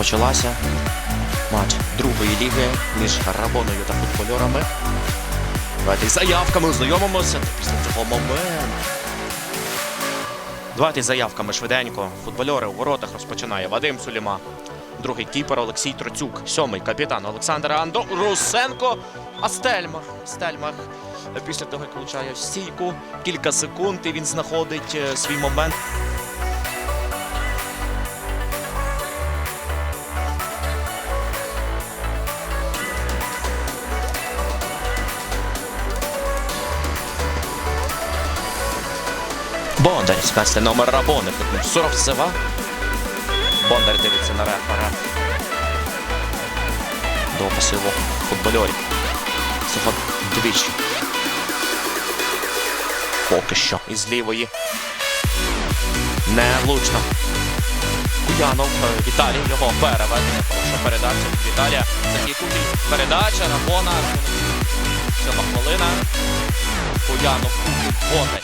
Розпочалася матч другої ліги між Рабоною та футбольорами. Давайте заявками ознайомимося після цього момент. Давайте заявками швиденько. Футбольори у воротах розпочинає Вадим Суліма. Другий кіпер Олексій Троцюк. Сьомий капітан Олександр Андо Русенко. А Стельмах. Стельмах після того, як влучає стійку, кілька секунд і він знаходить е, свій момент. Бондар, 17 номер Рабони. Суровцева. Бондар дивиться на рефера. До пасиву футбольорів. Цього двічі. Поки що. Із лівої. Невлучно. Куянов. е, Віталій. Його переведення. Хороша передача від Віталія. Такий кутий. Передача. Рабона. Сьома хвилина. Куянов. Кутий. Бондар.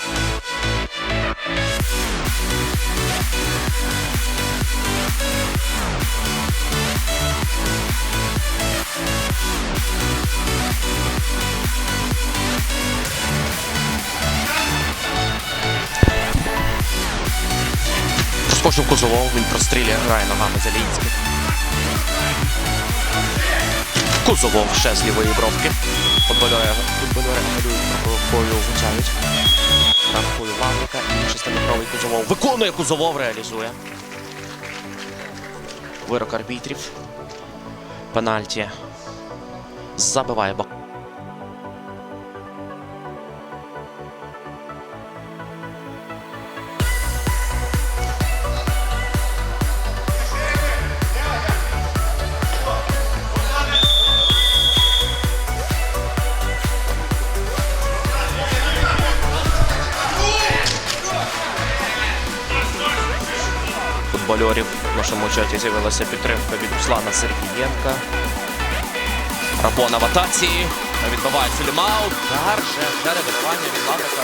Скочив Кузовов, він прострілює, грає ногами Залінський. Кузовов ще з лівої бровки. Футбольори малюють рукою влучають. Рахує Лаврика і шестиметровий Кузовов. Виконує Кузовов, реалізує. Вирок арбітрів. Пенальті. Забиває Бак. Футбольорів. В нашому чаті з'явилася підтримка від Руслана Сергієнка. Рабона в атаці. Відбиває Сулімау. Удар ще вдаре добивання від Лаврика.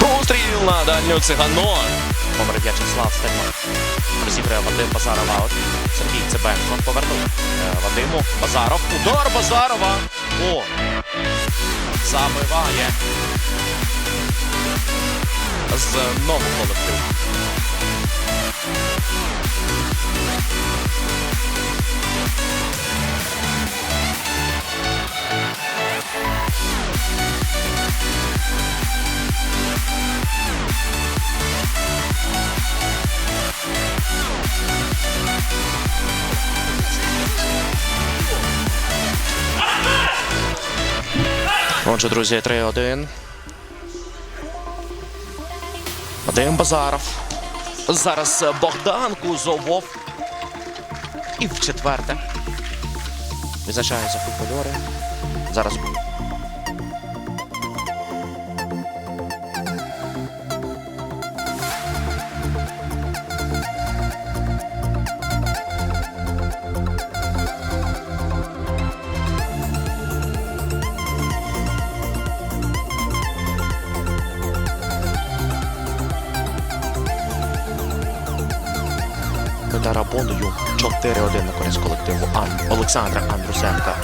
Постріл на дальню цигано. Номер В'ячеслав Стельман. Розіграє Вадим Базаров аут. Сергій Цибенко повернув е, Вадиму. Базаров. Удар Базарова. О! Забиває знову колектив. Отже, друзі, 3-1. Вадим Базаров. Зараз Богдан Кузовов. І в четверте. Відзначаються футбольори. Зараз. Дарабоною 4-1 на користь колективу Ан... Олександра Андрусенка.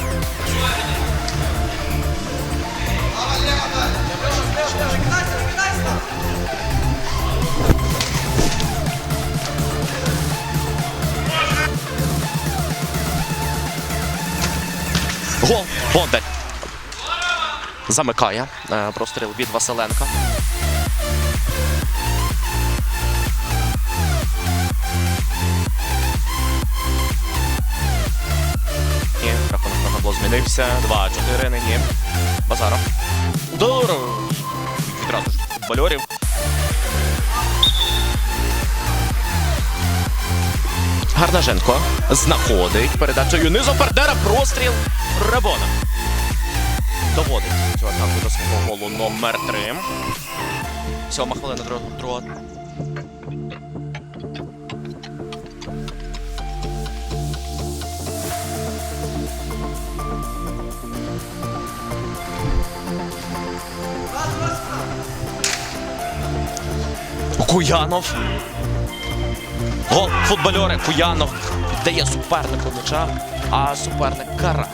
Гол! Бондар! Замикає е, простріл від Василенка. Змінився. 2-4 нині. Базаров. Удар! Відразу ж футбольорів. Гарнаженко знаходить передачею низу партнера простріл Рабона. Доводить цю атаку до свого голу номер 3. Сьома хвилина другого. Куянов. Гол футбольори Куянов дає супернику м'яча, а суперник кара.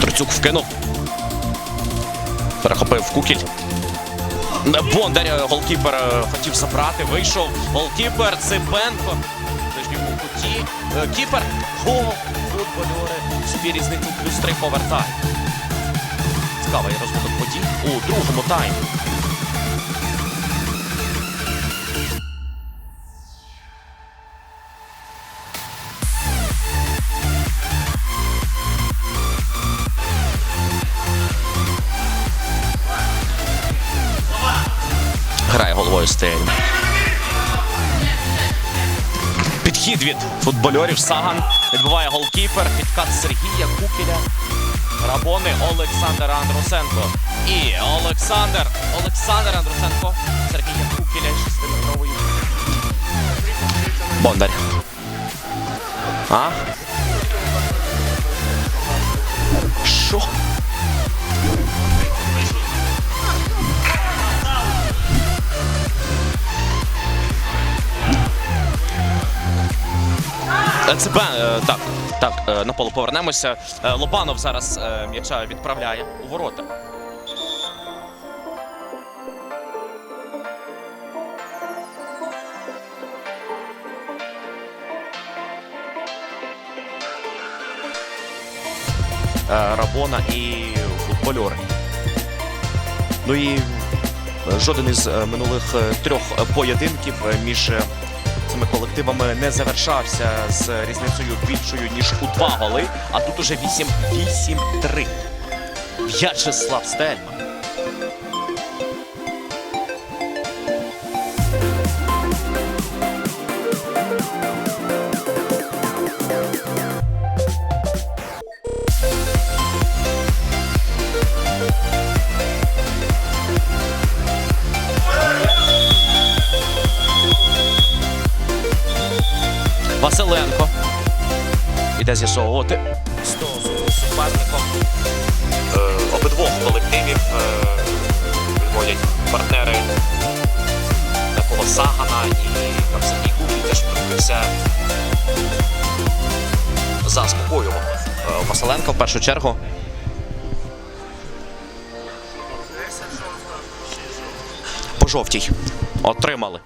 Троцюк вкинув. Перехопив кукіль. Бондар, е, голкіпер е, хотів забрати, вийшов. Голкіпер Цибенко. Нижньому куті. Е, Кіпер. Гол. Футбольори. Собі різницю плюс три повертає. Цікавий розвиток подій у другому таймі. Грає. Підхід від футбольорів Саган. Відбуває голкіпер. Підкат Сергія Кукіля. Рабони Олександр Андрусенко. І Олександр. Олександр Андрусенко. Сергія Кукіля 6-метровий. Бондар. А? Е, Це е, так, так, е, на поле повернемося. Лобанов зараз м'яча відправляє у ворота. Рабона і футбольори. Ну і жоден із минулих трьох поєдинків між цими колективами не завершався з різницею більшою ніж у два голи. А тут уже 8-8-3. В'ячеслав Стельман. Василенко. Іде з'ясовувати з суперником. Е, обидвох колективів е, партнери такого Сагана і там Сергій Кубій теж прикрився. Заспокоював е, Василенко в першу чергу. По жовтій отримали.